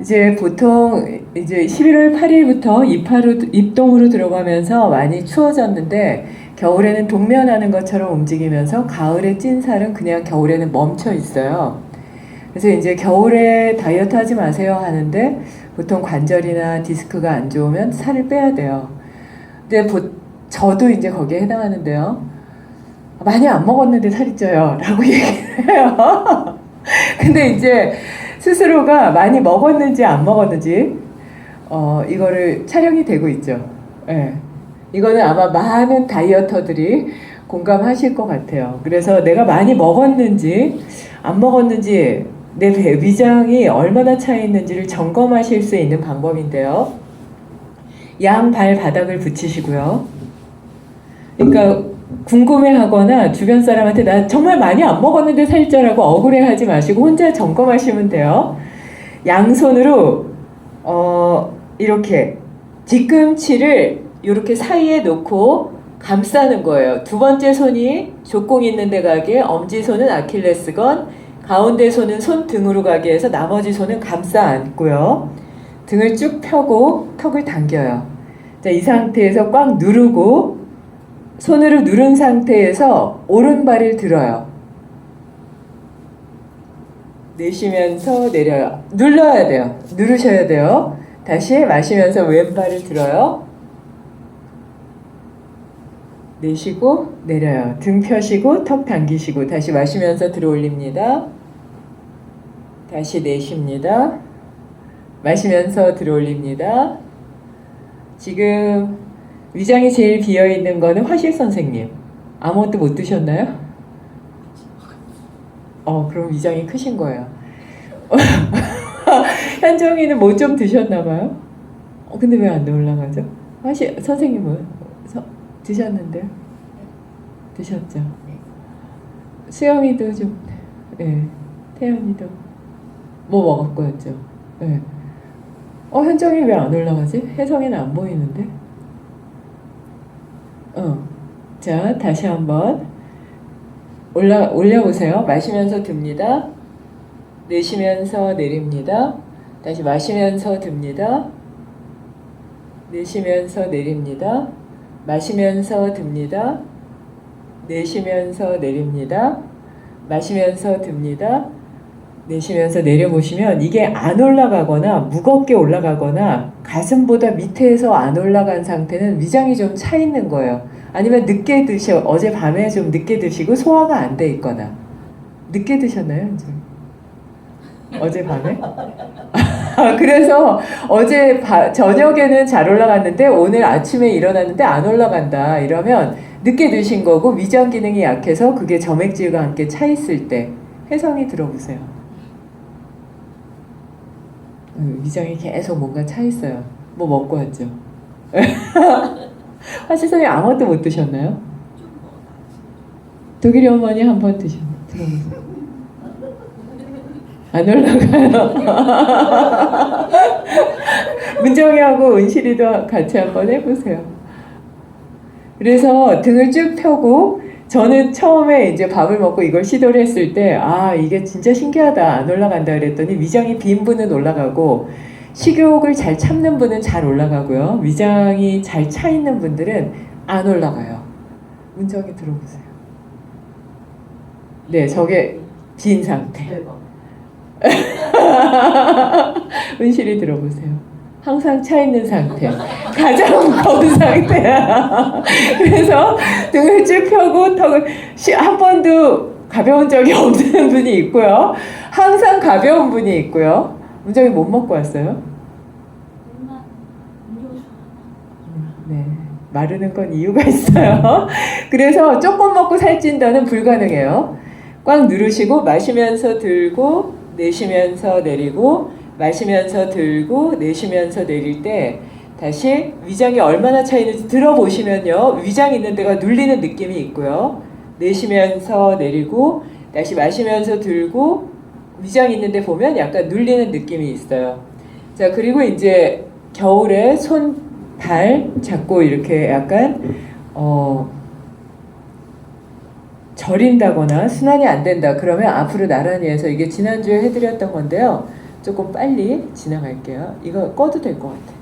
이제 보통 이제 11월 8일부터 입하로, 입동으로 들어가면서 많이 추워졌는데 겨울에는 동면하는 것처럼 움직이면서 가을의 찐살은 그냥 겨울에는 멈춰 있어요. 그래서 이제 겨울에 다이어트 하지 마세요 하는데 보통 관절이나 디스크가 안 좋으면 살을 빼야 돼요. 근데 보, 저도 이제 거기에 해당하는데요. 많이 안 먹었는데 살이 쪄요. 라고 얘기를 해요. 근데 이제 스스로가 많이 먹었는지 안 먹었는지 어, 이거를 촬영이 되고 있죠. 예. 이거는 아마 많은 다이어터들이 공감하실 것 같아요. 그래서 내가 많이 먹었는지 안 먹었는지 내배 위장이 얼마나 차 있는지를 점검하실 수 있는 방법인데요. 양 발 바닥을 붙이시고요. 그러니까 궁금해하거나 주변 사람한테 나 정말 많이 안 먹었는데 살쪄라고 억울해하지 마시고 혼자 점검하시면 돼요. 양손으로 어 이렇게 뒤꿈치를 이렇게 사이에 놓고 감싸는 거예요. 두 번째 손이 족공 있는 데 가게, 엄지 손은 아킬레스건, 가운데 손은 손등으로 가게 해서 나머지 손은 감싸 안고요. 등을 쭉 펴고 턱을 당겨요. 자, 이 상태에서 꽉 누르고 손으로 누른 상태에서 오른발을 들어요. 내쉬면서 내려요. 눌러야 돼요. 누르셔야 돼요. 다시 마시면서 왼발을 들어요. 내쉬고 내려요. 등 펴시고 턱 당기시고 다시 마시면서 들어 올립니다. 다시 내쉽니다. 마시면서 들어 올립니다. 지금 위장이 제일 비어 있는 거는 화실 선생님. 아무것도 못 드셨나요? 어, 그럼 위장이 크신 거예요. 현정이는 뭐 좀 드셨나 봐요? 어, 근데 왜 안 올라가죠? 화실 선생님은 서, 드셨는데 드셨죠? 수영이도 좀, 예, 태연이도 뭐 먹었고였죠. 예. 어, 현정이 왜 안 올라가지? 혜성이는 안 보이는데? 어. 자, 다시 한번 올라 올려보세요. 마시면서 듭니다. 내쉬면서 내립니다. 다시 마시면서 듭니다. 내쉬면서 내립니다. 마시면서 듭니다. 내쉬면서 내립니다. 마시면서 듭니다. 내쉬면서 내려보시면 이게 안 올라가거나 무겁게 올라가거나 가슴보다 밑에서 안 올라간 상태는 위장이 좀 차 있는 거예요. 아니면 늦게 드셔 어제 밤에 좀 늦게 드시고 소화가 안 돼 있거나 늦게 드셨나요, 현정? 어제 밤에? 그래서 어제 바, 저녁에는 잘 올라갔는데 오늘 아침에 일어났는데 안 올라간다 이러면 늦게 드신 거고 위장 기능이 약해서 그게 점액질과 함께 차 있을 때 혜성이 들어보세요. 음, 위장이 계속 뭔가 차 있어요. 뭐 먹고 왔죠? 화실선이 아무것도 못 드셨나요? 독일이 어머니 한 번 드셨, 들어보세요. 안 올라가요. 문정이하고 은실이도 같이 한번 해보세요. 그래서 등을 쭉 펴고 저는 처음에 이제 밥을 먹고 이걸 시도를 했을 때, 아, 이게 진짜 신기하다. 안 올라간다 그랬더니 위장이 빈 분은 올라가고, 식욕을 잘 참는 분은 잘 올라가고요. 위장이 잘 차 있는 분들은 안 올라가요. 문정이 들어보세요. 네, 저게 빈 상태. 은실이 들어보세요. 항상 차 있는 상태. 가장 무거운 상태야. 그래서 등을 쭉 펴고 턱을 쉬- 한 번도 가벼운 적이 없는 분이 있고요. 항상 가벼운 분이 있고요. 문정이 못 먹고 왔어요? 네. 마르는 건 이유가 있어요. 그래서 조금 먹고 살찐다는 불가능해요. 꽉 누르시고 마시면서 들고 내쉬면서 내리고 마시면서 들고 내쉬면서 내릴 때 다시 위장이 얼마나 차 있는지 들어보시면요. 위장 있는 데가 눌리는 느낌이 있고요. 내쉬면서 내리고 다시 마시면서 들고 위장 있는 데 보면 약간 눌리는 느낌이 있어요. 자, 그리고 이제 겨울에 손, 발 잡고 이렇게 약간 어 저린다거나 순환이 안 된다. 그러면 앞으로 나란히 해서 이게 지난주에 해드렸던 건데요. 조금 빨리 지나갈게요. 이거 꺼도 될 것 같아요.